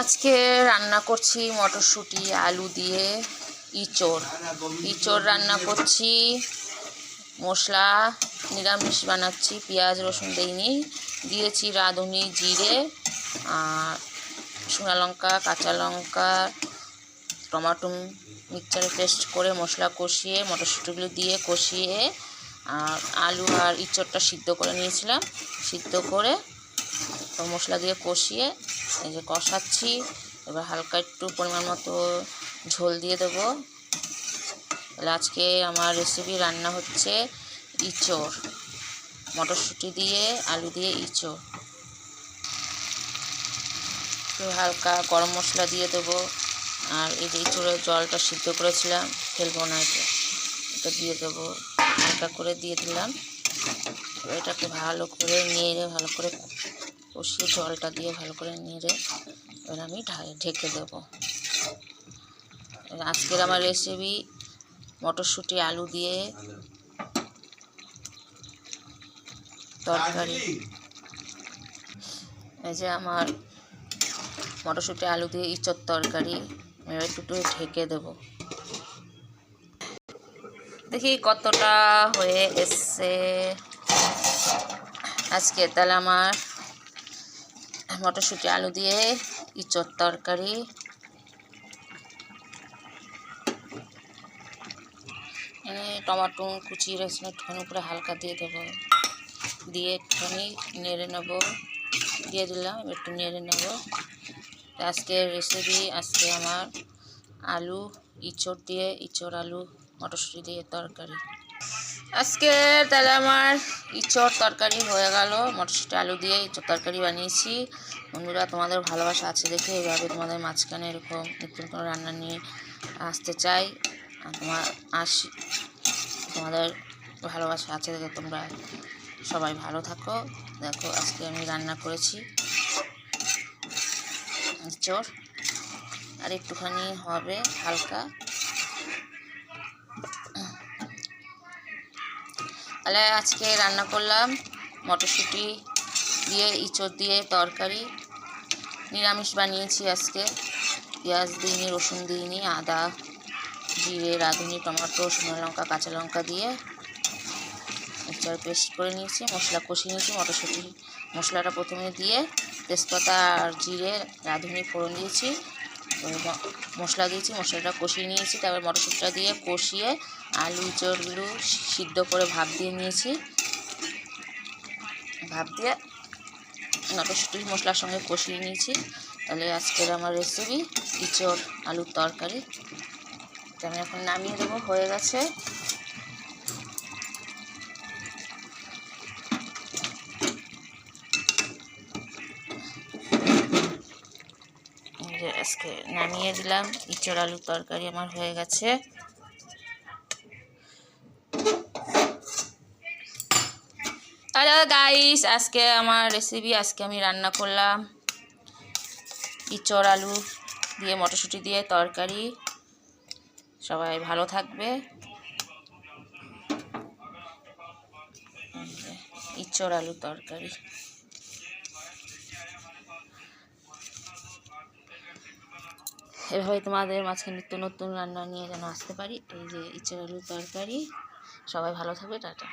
আজকে রান্না করছি মটরশুঁটি, আলু দিয়ে ইঁচড়। ইঁচড় রান্না করছি, মশলা নিরামিষ বানাচ্ছি, পেঁয়াজ, রসুন দিইনি। দিয়েছি রাঁধুনি, জিরে, আর শুকনো লঙ্কা, কাঁচা লঙ্কা, টমাটো মিক্সচারে পেস্ট করে মশলা কষিয়ে, মটরশুঁটিগুলো দিয়ে কষিয়ে, আর আলু আর ইঁচড়টা সিদ্ধ করে নিয়েছিলাম। সিদ্ধ করে মশলা দিয়ে কষিয়ে এই যে কষাচ্ছি। এবার হালকা একটু পরিমাণ মতো ঝোল দিয়ে দেবো। আজকে আমার রেসিপি রান্না হচ্ছে ইঁচড়। মটরশুঁটি দিয়ে, আলু দিয়ে ইঁচড়। একটু হালকা গরম মশলা দিয়ে দেবো। আর এই যে ইঁচড়ের জলটা সিদ্ধ করেছিলাম, ফেলব না এটা। এটা দিয়ে দেবো। হালকা করে দিয়ে দিলাম। এটাকে ভালো করে নিয়ে ভালো করে কষিয়ে জলটা দিয়ে ভালো করে নেড়ে এবার আমি ঢেকে দেবো। আজকের আমার রেসিপি মটরশুঁটি, আলু দিয়ে তরকারি। এই যে আমার মটরশুঁটি, আলু দিয়ে ইঁচড় তরকারি, এবার একটু ঢেকে দেবো। দেখি কতটা হয়ে এসছে। আজকে তাহলে আমার মটরশুঁটি, আলু দিয়ে ইঁচড় তরকারি। টমাটো, কুচি, রসুন একটুখানি উপরে হালকা দিয়ে দেবো। দিয়ে একটুখানি নেড়ে নেব। দিয়ে দিলাম, একটু নেড়ে নেব। আজকের রেসিপি আজকে আমার আলু ইঁচড় দিয়ে ইঁচড় আলু, মটরশুঁটি দিয়ে তরকারি। আজকে তাহলে আমার ইঁচড় তরকারি হয়ে গেল। মটরশুঁটি, আলু দিয়ে ইঁচড় তরকারি বানিয়েছি। বন্ধুরা, তোমাদের ভালোবাসা আছে দেখে এইভাবে তোমাদের মাঝখানে এরকম নতুন কোনো রান্না নিয়ে আসতে চাই। তোমার আসি তোমাদের ভালোবাসা আছে দেখে তোমরা সবাই ভালো থাকো। দেখো, আজকে আমি রান্না করেছি ইঁচড়। আর একটুখানি হবে হালকা। তাহলে আজকে রান্না করলাম মটরশুঁটি দিয়ে, ইঁচড় দিয়ে তরকারি। নিরামিষ বানিয়েছি আজকে। পেঁয়াজ দিইনি, রসুন দিইনি, আদা, জিরে, রাঁধুনি, টমেটো, শুকনো লঙ্কা, কাঁচা লঙ্কা দিয়ে মিক্সচার পেস্ট করে নিয়েছি, মশলা কষিয়ে নিয়েছি, মটরশুঁটি মশলাটা প্রথমে দিয়ে তেজপাতা আর জিরে, রাঁধুনি ফোড়ন দিয়েছি। মশলা দিয়েছি, মশলাটা কষিয়ে নিয়েছি, তারপর মটরশুঁটিটা দিয়ে কষিয়ে আলু ইঁচড়গুলো সিদ্ধ করে ভাপ দিয়ে নিয়েছি। ভাপ দিয়ে মটরশুঁটি মশলার সঙ্গে কষিয়ে নিয়েছি। তাহলে আজকের আমার রেসিপি ইঁচড় আলুর তরকারি। আমি এখন নামিয়ে দেবো, হয়ে গেছে। আজকে নামিয়ে দিলাম। ইঁচড় আলুর তরকারি আমার হয়ে গেছে। হ্যালো গাইস, আজকে আমার রেসিপি আজকে আমি রান্না করলাম ইঁচড় আলু দিয়ে মটরশুঁটি দিয়ে তরকারি। সবাই ভালো থাকবে। ইঁচড় আলু তরকারি। এভাবে তোমাদের মাঝখানে নিত্য নতুন রান্না নিয়ে যেন আসতে পারি। এই যে ইচ্ছে তরকারি। সবাই ভালো থাকবে, টাটা।